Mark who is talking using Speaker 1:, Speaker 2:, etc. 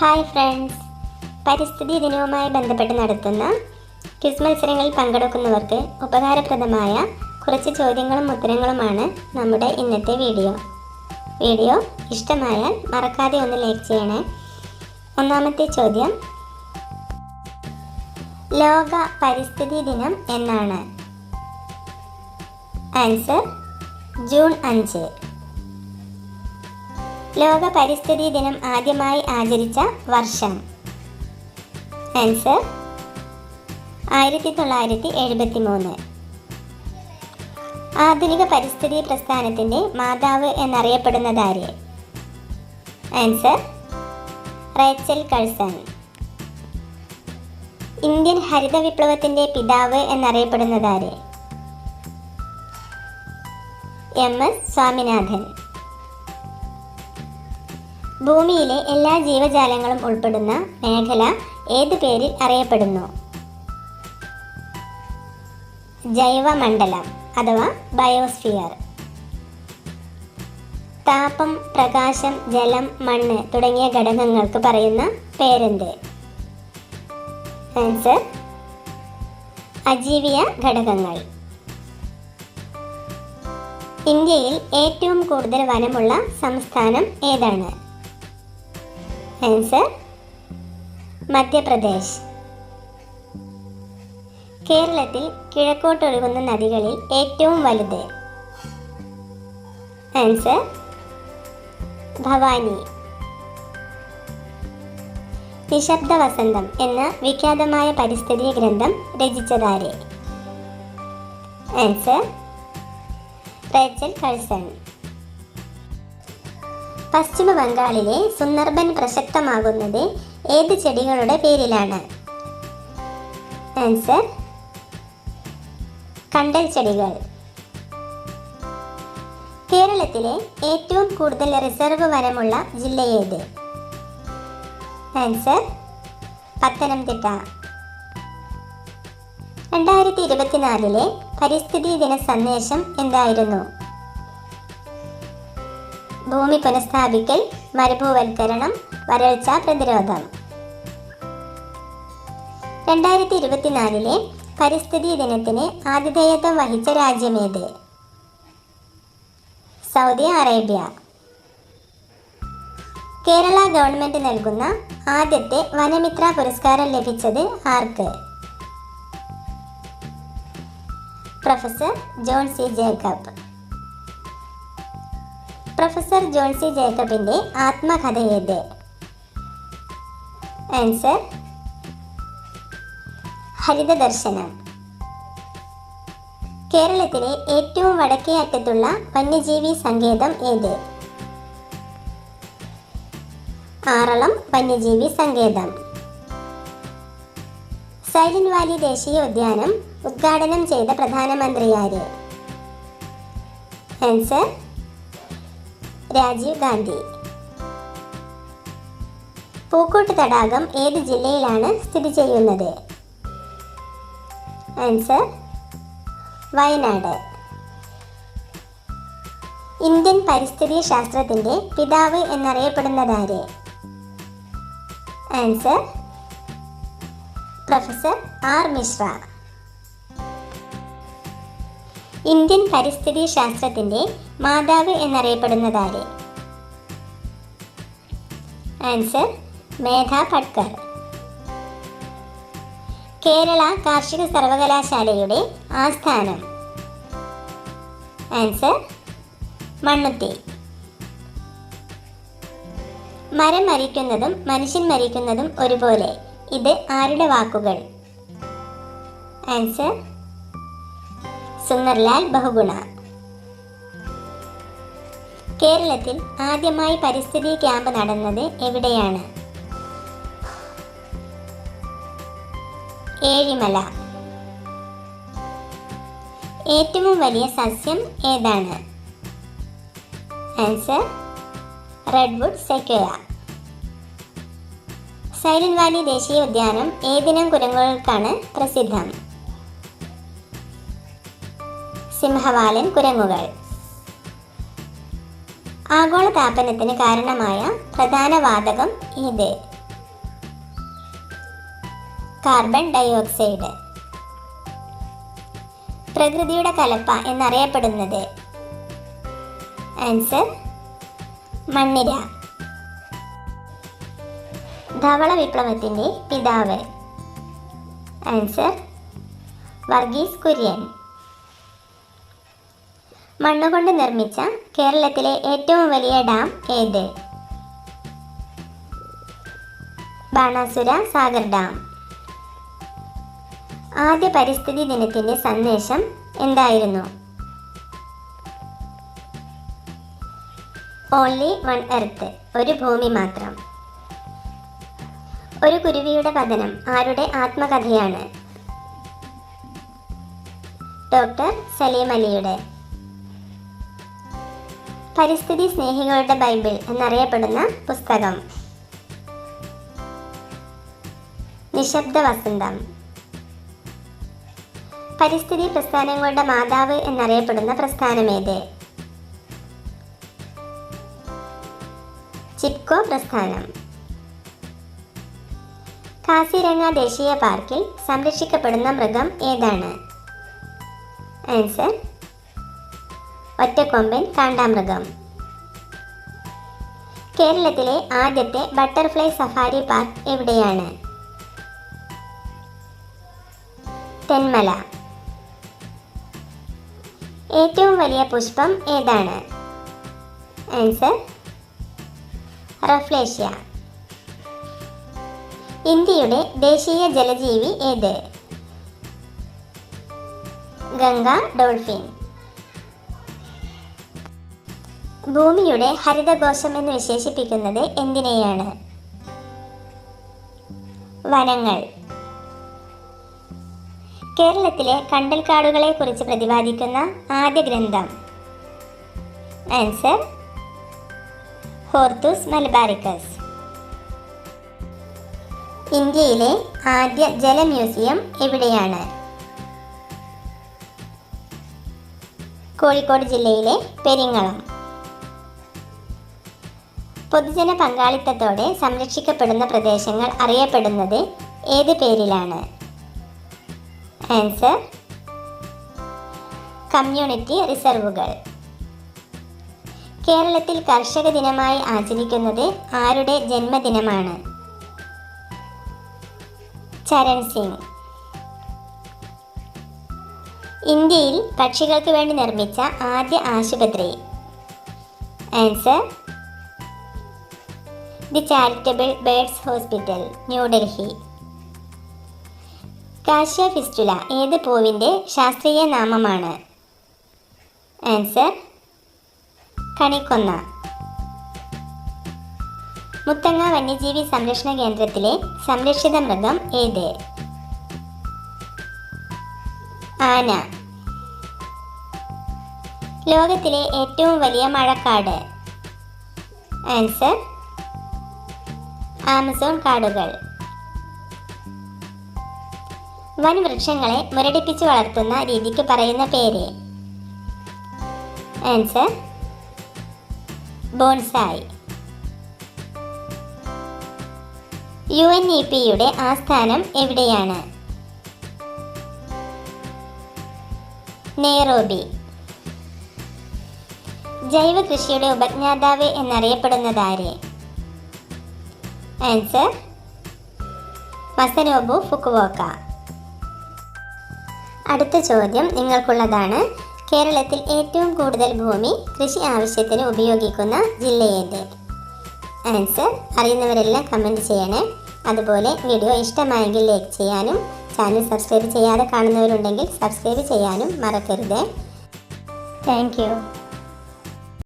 Speaker 1: Hi friends പരിസ്ഥിതി ദിനവുമായി ബന്ധപ്പെട്ട് നടത്തുന്ന ക്വിസ് മത്സരങ്ങളിൽ പങ്കെടുക്കുന്നവർക്ക് ഉപകാരപ്രദമായ കുറച്ച് ചോദ്യങ്ങളും ഉത്തരങ്ങളുമാണ് നമ്മുടെ ഇന്നത്തെ വീഡിയോ. വീഡിയോ ഇഷ്ടമായാൽ മറക്കാതെ ഒന്ന് ലൈക്ക് ചെയ്യണേ. ഒന്നാമത്തെ ചോദ്യം. ലോക പരിസ്ഥിതി ദിനം എന്നാണ്. ആൻസർ ജൂൺ അഞ്ച്. ലോക പരിസ്ഥിതി ദിനം ആദ്യമായി ആചരിച്ച വർഷം. ആൻസർ ആയിരത്തി തൊള്ളായിരത്തി എഴുപത്തി മൂന്ന് ആധുനിക പരിസ്ഥിതി പ്രസ്ഥാനത്തിന്റെ മാതാവ് എന്നറിയപ്പെടുന്നതാര്? Answer Rachel Carson. ഇന്ത്യൻ ഹരിത വിപ്ലവത്തിന്റെ പിതാവ് എന്നറിയപ്പെടുന്നതാര്? M S Swaminathan. ഭൂമിയിലെ എല്ലാ ജീവജാലങ്ങളും ഉൾപ്പെടുന്ന മേഖല ഏതു പേരിൽ അറിയപ്പെടുന്നു? ജൈവമണ്ഡലം അഥവാ ബയോസ്ഫിയർ. താപം പ്രകാശം ജലം മണ്ണ് തുടങ്ങിയ ഘടകങ്ങൾക്ക് പറയുന്ന പേരെന്ത്? ആൻസർ അജീവിയ ഘടകങ്ങൾ. ഇന്ത്യയിൽ ഏറ്റവും കൂടുതൽ വനമുള്ള സംസ്ഥാനം ഏതാണ്? ആൻസർ മധ്യപ്രദേശ് കേരളത്തിൽ കിഴക്കോട്ടൊഴുകുന്ന നദികളിൽ ഏറ്റവും വലുത്. ആൻസർ ഭവാനി. നിശബ്ദ വസന്തം എന്ന വിഖ്യാതമായ പരിസ്ഥിതി ഗ്രന്ഥം രചിച്ചതാരെ? Answer Rachel Curzon. പശ്ചിമ ബംഗാളിലെ സുന്ദർബൻ പ്രസക്തമാകുന്നത് ഏത് ചെടികളുടെ പേരിലാണ്? ആൻസർ കണ്ടൽ ചെടികൾ. കേരളത്തിലെ ഏറ്റവും കൂടുതൽ റിസർവ് വനമുള്ള ജില്ല ഏത്? ആൻസർ പത്തനംതിട്ട. രണ്ടായിരത്തി ഇരുപത്തിനാലിലെ പരിസ്ഥിതി ദിന സന്ദേശം എന്തായിരുന്നു? ഭൂമി പുനഃസ്ഥാപിക്കൽ മരുഭൂവൽക്കരണം വരൾച്ച പ്രതിരോധം. രണ്ടായിരത്തി ഇരുപത്തിനാലിലെ പരിസ്ഥിതി ദിനത്തിന് ആതിഥേയത്വം വഹിച്ച രാജ്യമേത് സൗദി അറേബ്യ. കേരള ഗവൺമെന്റ് നൽകുന്ന ആദ്യത്തെ വനമിത്ര പുരസ്കാരം ലഭിച്ചത് ആർക്ക്? Professor John C Jacob. Professor John C ജേക്കബിന്റെ ആത്മകഥ ഏത് ആൻസർ ഹരിത ദർശനം കേരളത്തിലെ ഏറ്റവും വടക്കേ അറ്റത്തുള്ള വന്യജീവി സങ്കേതം ഏത്? ആറളം വന്യജീവി സങ്കേതം. സൈലന്റ് വാലി ദേശീയ ഉദ്യാനം ഉദ്ഘാടനം ചെയ്ത പ്രധാനമന്ത്രിയാര്? ആൻസർ രാജീവ് ഗാന്ധി. പൂക്കോട്ട് തടാകം ഏത് ജില്ലയിലാണ് സ്ഥിതി ചെയ്യുന്നത്? ആൻസർ വയനാട്. ഇന്ത്യൻ പരിസ്ഥിതി ശാസ്ത്രത്തിന്റെ പിതാവ് എന്നറിയപ്പെടുന്നതാര്? Answer professor R Mishra. Indian പരിസ്ഥിതി ശാസ്ത്രത്തിന്റെ മാതാവ് എന്നറിയപ്പെടുന്നതാര്? ആൻസർ മേധ പട്കർ. കേരള കാർഷിക സർവകലാശാലയുടെ ആസ്ഥാനം. ആൻസർ മണ്ണുത്തി. മരം മരിക്കുന്നതും മനുഷ്യൻ മരിക്കുന്നതും ഒരുപോലെ. ഇത് ആരുടെ വാക്കുകൾ? ആൻസർ സുന്ദർലാൽ ബഹുഗുണ. കേരളത്തിൽ ആദ്യമായി പരിസ്ഥിതി ക്യാമ്പ് നടന്നത് എവിടെയാണ്? ഏഴിമല. ഏറ്റവും വലിയ സസ്യം ഏതാണ്? Answer redwood sequoia Silent Valley ദേശീയ ഉദ്യാനം ഏതിനം കുരങ്ങുകൾക്കാണ് പ്രസിദ്ധം? സിംഹവാലൻ കുരങ്ങുകൾ. ആഗോളതാപനത്തിന് കാരണമായ പ്രധാന വാതകം ഏത് കാർബൺ ഡയോക്സൈഡ്. പ്രകൃതിയുടെ കലപ്പ എന്നറിയപ്പെടുന്നത്. ആൻസർ മണ്ണിര. ധവള വിപ്ലവത്തിന്റെ പിതാവ്. ആൻസർ വർഗീസ് കുര്യൻ. മണ്ണുകൊണ്ട് നിർമ്മിച്ച കേരളത്തിലെ ഏറ്റവും വലിയ ഡാം ഏത്? ബാണാസുര സാഗർ ഡാം. ആദ്യ പരിസ്ഥിതി ദിനത്തിന്റെ സന്ദേശം എന്തായിരുന്നു? ഓൺലി വൺ എർത്ത് ഒരു ഭൂമി മാത്രം. ഒരു കുരുവിയുടെ പതനം ആരുടെ ആത്മകഥയാണ്? ഡോക്ടർ സലീം അലിയുടെ. പരിസ്ഥിതി സ്നേഹികളുടെ ബൈബിൾ എന്നറിയപ്പെടുന്ന പുസ്തകം. നിശബ്ദ വസന്തം പരിസ്ഥിതി പ്രസ്ഥാനങ്ങളുടെ മാതാവ് എന്നറിയപ്പെടുന്ന പ്രസ്ഥാനമേത്? ചിപ്കോ പ്രസ്ഥാനം. കാസിരംഗ ദേശീയ പാർക്കിൽ സംരക്ഷിക്കപ്പെടുന്ന മൃഗം ഏതാണ്? ആൻസർ ഒറ്റക്കൊമ്പൻ കാണ്ടാമൃഗം. കേരളത്തിലെ ആദ്യത്തെ ബട്ടർഫ്ലൈ സഫാരി പാർക്ക് എവിടെയാണ്? തെന്മല. ഏറ്റവും വലിയ പുഷ്പം ഏതാണ്? Answer rafflesia. ഇന്ത്യയുടെ ദേശീയ ജലജീവി ഏത്? ഗംഗ ഡോൾഫിൻ. ഭൂമിയുടെ ഹരിതകോശം എന്ന് വിശേഷിപ്പിക്കുന്നത് എന്തിനെയാണ്? വനങ്ങൾ. കേരളത്തിലെ കണ്ടൽക്കാടുകളെ കുറിച്ച് പ്രതിപാദിക്കുന്ന ആദ്യ ഗ്രന്ഥം. ആൻസർ ഹോർത്തൂസ് മലബാരിക്കസ് ഇന്ത്യയിലെ ആദ്യ ജല മ്യൂസിയം എവിടെയാണ്? കോഴിക്കോട് ജില്ലയിലെ പെരിങ്ങളം. പൊതുജന പങ്കാളിത്തത്തോടെ സംരക്ഷിക്കപ്പെടുന്ന പ്രദേശങ്ങൾ അറിയപ്പെടുന്നത് ഏത് പേരിലാണ്? ആൻസർ കമ്മ്യൂണിറ്റി റിസർവുകൾ കേരളത്തിൽ കർഷക ദിനമായി ആചരിക്കുന്നത് ആരുടെ ജന്മദിനമാണ്? ചരൺ സിംഗ്. ഇന്ത്യയിൽ പക്ഷികൾക്ക് വേണ്ടി നിർമ്മിച്ച ആദ്യ ആശുപത്രി. Answer the charitable birds hospital New Delhi cassia fistula ഏത് പൂവിന്റെ ശാസ്ത്രീയ നാമമാണ്? ആൻസർ കണിക്കൊന്ന. മുത്തങ്ങ വന്യജീവി സംരക്ഷണ കേന്ദ്രത്തിലെ സംരക്ഷിത മൃഗം ഏത്? ആന. ലോകത്തിലെ ഏറ്റവും വലിയ മഴക്കാട്. ആൻസർ ആമസോൺ കാടുകൾ. വൻവൃക്ഷങ്ങളെ മുരടിപ്പിച്ച് വളർത്തുന്ന രീതിക്ക് പറയുന്ന പേര്. Answer bonsai. U N E പിയുടെ ആസ്ഥാനം എവിടെയാണ്? നെയ്റോബി. ജൈവ കൃഷിയുടെ ഉപജ്ഞാതാവ് എന്നറിയപ്പെടുന്നതാര്? ആൻസർ മസനോബു ഫുക്കുവോക്ക അടുത്ത ചോദ്യം നിങ്ങൾക്കുള്ളതാണ്. കേരളത്തിൽ ഏറ്റവും കൂടുതൽ ഭൂമി കൃഷി ആവശ്യത്തിന് ഉപയോഗിക്കുന്ന ജില്ലയേത്? ആൻസർ അറിയുന്നവരെല്ലാം കമന്റ് ചെയ്യണേ. അതുപോലെ വീഡിയോ ഇഷ്ടമായെങ്കിൽ ലൈക്ക് ചെയ്യാനും ചാനൽ സബ്സ്ക്രൈബ് ചെയ്യാതെ കാണുന്നവരുണ്ടെങ്കിൽ സബ്സ്ക്രൈബ് ചെയ്യാനും മറക്കരുത്. താങ്ക്